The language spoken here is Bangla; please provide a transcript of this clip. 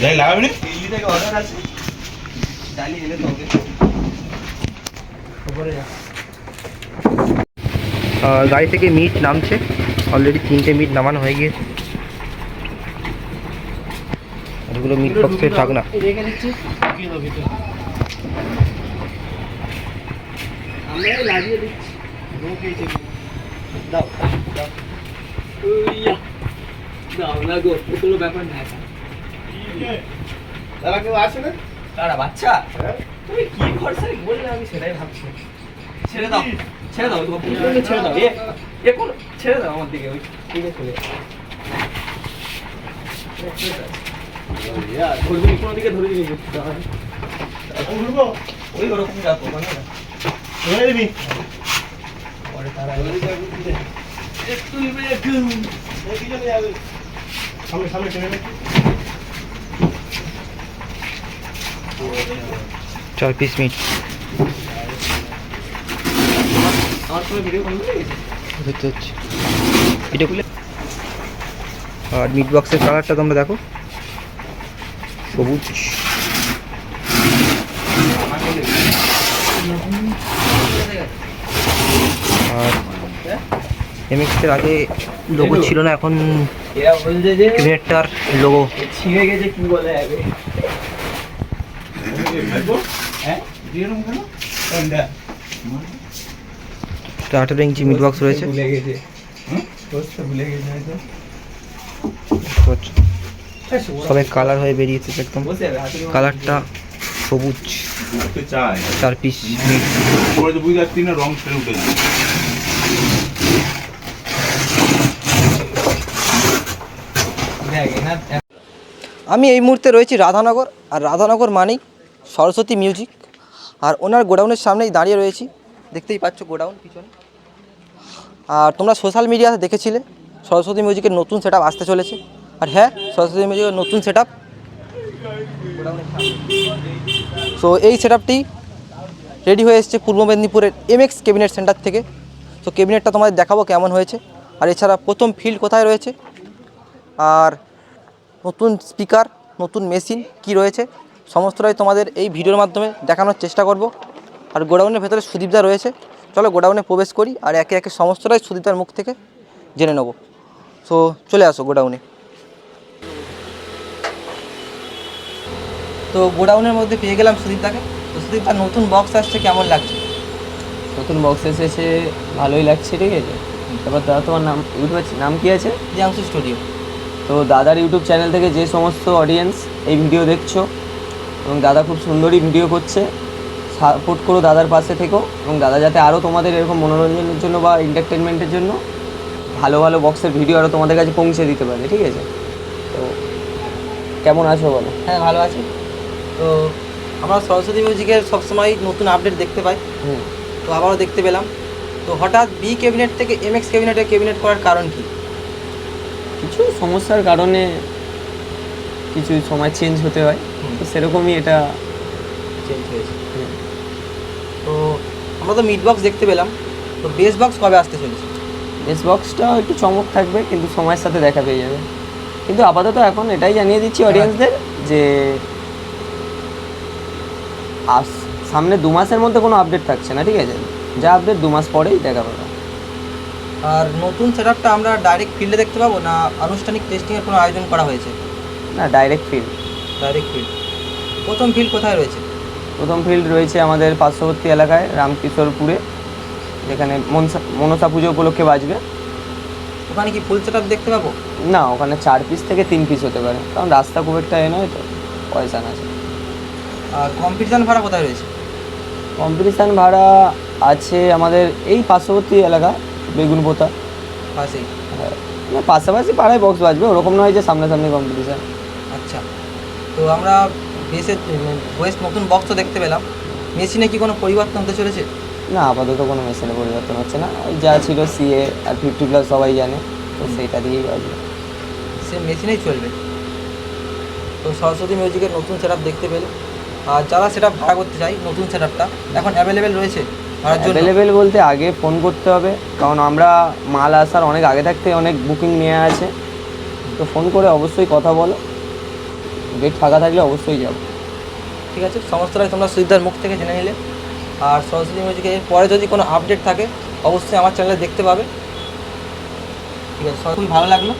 যাই লাগাবি আহ, গাড়ি থেকে মিট নামছে। অলরেডি তিনটে মিট নামানো হয়ে গিয়েছে। এগুলো মিট বক্সের ঢাকনা দাদা কেউ আছে না? কারা বাচ্চা? তুমি কি করছ বললে আমি সেটাই ভাবছি। ছেড়ে দাও ছেড়ে দাও তোমার ছেড়ে দাও। এ কোন? ছেড়ে দাও আমার দিকে ওই দিকে চলে ধরবি কোনো দিকে ধরে দিবি ওই ওরকম রাখো মানে ধরে দিবি পরে তারা একটু সামনে সামনে টেনে নে। চার পিস মিট। এটা খুলে আর মিট বক্সের কালারটা তোমরা দেখো। সবুজ। আর এমএক্সের আগে লোগো ছিল না এখন ক্রিয়েটার লোগো ছিঁড়ে গেছে কি বলে যাবে হ্যাঁ ইঞ্চি মিট বক্স রয়েছে। সবাই কালার হয়ে বেরিয়েছে একদম। কালারটা সবুজ। চার পিস তো রং ছেড়ে উঠে আমি এই মুহূর্তে রয়েছি রাধানগর আর রাধানগর মানেই সরস্বতী মিউজিক আর ওনার গোডাউনের সামনেই দাঁড়িয়ে রয়েছি। দেখতেই পাচ্ছ গোডাউন পিছনে। আর তোমরা সোশ্যাল মিডিয়াতে দেখেছিলে, সরস্বতী মিউজিকের নতুন সেট আসতে চলেছে। আর হ্যাঁ সরস্বতী মিউজিকের নতুন সেট সো এই সেট রেডি হয়ে এসেছে পূর্ব মেদিনীপুরের এমএক্স ক্যাবিনেট সেন্টার থেকে। তো ক্যাবিনেটটা তোমাদের দেখাবো কেমন হয়েছে। আর এছাড়া প্রথম ফিল্ড কোথায় রয়েছে? আর নতুন স্পিকার নতুন মেশিন কি রয়েছে? সমস্তটাই তোমাদের এই ভিডিওর মাধ্যমে দেখানোর চেষ্টা করব। আর গোডাউনের ভেতরে সুদীপদা রয়েছে। চলো গোডাউনে প্রবেশ করি আর একে একে সমস্তটাই সুদীপদার মুখ থেকে জেনে নেব। সো চলে আসো গোডাউনে। তো গোডাউনের মধ্যে পেয়ে গেলাম সুদীপদাকে। তো সুদীপদার নতুন বক্স আসছে কেমন লাগছে? নতুন বক্স এসেছে ভালোই লাগছে ঠিক আছে? তারপর দাদা তোমার নাম ইউটিউবের নাম কি আছে? Jiangsu studio. তো দাদার ইউটিউব চ্যানেল থেকে যে সমস্ত অডিয়েন্স এই ভিডিও দেখছ এবং দাদা খুব সুন্দরই ভিডিও করছে। সাপোর্ট করো দাদার পাশে থেকো এবং দাদা যাতে আরও তোমাদের এরকম মনোরঞ্জনের জন্য বা এন্টারটেনমেন্টের জন্য ভালো ভালো বক্সের ভিডিও আরও তোমাদের কাছে পৌঁছে দিতে পারে ঠিক আছে? তো কেমন আছো বলো? হ্যাঁ ভালো আছি। তো আমরা সরস্বতী মিউজিকের সবসময় নতুন আপডেট দেখতে পাই। হুম। তো আবারও দেখতে পেলাম। তো হঠাৎ বি ক্যাবিনেট থেকে এম এক্স ক্যাবিনেটে ক্যাবিনেট করার কারণ কি? কিছু সমস্যার কারণে কিছু সময় চেঞ্জ হতে হয়। তো সেরকমই এটা চেঞ্জ হয়েছে। তো আমরা তো মিড বক্স দেখতে পেলাম। তো বেস বক্স কবে আসতে চলেছে? বেস বক্সটা একটু চমক থাকবে কিন্তু সময়ের সাথে দেখা পেয়ে যাবে। কিন্তু আপাতত এখন এটাই জানিয়ে দিচ্ছি অডিয়েন্সদের যে আস সামনে দু মাসের মধ্যে কোনো আপডেট থাকছে না ঠিক আছে? যা আপডেট দু মাস পরেই দেখা পাবে আর নতুন সেটআপটা আমরা ডাইরেক্ট ফিল্ডে দেখতে পাবো না আনুষ্ঠানিক টেস্টিংয়ের কোনো আয়োজন করা হয়েছে? না ডাইরেক্ট ফিল্ড ডাইরেক্ট ফিল্ড প্রথম ফিল্ড কোথায় রয়েছে? প্রথম ফিল্ড রয়েছে আমাদের পার্শ্ববর্তী এলাকায় রামকিশোরপুরে যেখানে মনসা মনসা পুজো উপলক্ষে বাজবে। ওখানে কি ফুল সেট দেখতে পাবো? না ওখানে চার পিস থেকে তিন পিস হতে পারে কারণ রাস্তা খুব একটা এ নয় তো পয়সা না আছে। আর কম্পিটিশন ভাড়া কোথায় রয়েছে? কম্পিটিশান ভাড়া আছে আমাদের এই পার্শ্ববর্তী এলাকা বেগুনপোতা। পাশেই হ্যাঁ মানে পাশাপাশি পাড়ায় বক্স বাজবে ওরকম নয় যে সামনাসামনি কম্পিটিশান আচ্ছা তো আমরা বেসের ওয়েস্ট নতুন বক্স দেখতে পেলাম। মেশিনে কি কোনো পরিবর্তন হতে চলেছে? না আপাতত কোনো মেশিনে পরিবর্তন হচ্ছে না। ওই যা ছিল সিএ আর ফিফটি প্লাস সবাই জানে তো সেইটা দিয়েই বাজবে সে মেশিনেই চলবে। তো সরস্বতী মিউজিকের নতুন সেট দেখতে পেলে। আর যারা সেটা ভাড়া করতে চাই নতুন সেট এখন অ্যাভেলেবেল রয়েছে অ্যাভেলেবেল বলতে আগে ফোন করতে হবে কারণ আমরা মাল আসার অনেক আগে থাকতে অনেক বুকিং নেওয়া আছে। তো ফোন করে অবশ্যই কথা বলো। ডেট ফাঁকা থাকলে অবশ্যই যাব। ঠিক আছে? সমস্ত সমস্তটাই তোমরা সুইদার মুখ থেকে জেনে নিলে। আর সরস্বতী মিউজিকে পরে যদি কোনো আপডেট থাকে, অবশ্যই আমার চ্যানেলে দেখতে পাবে। ঠিক আছে? খুবই ভালো লাগল।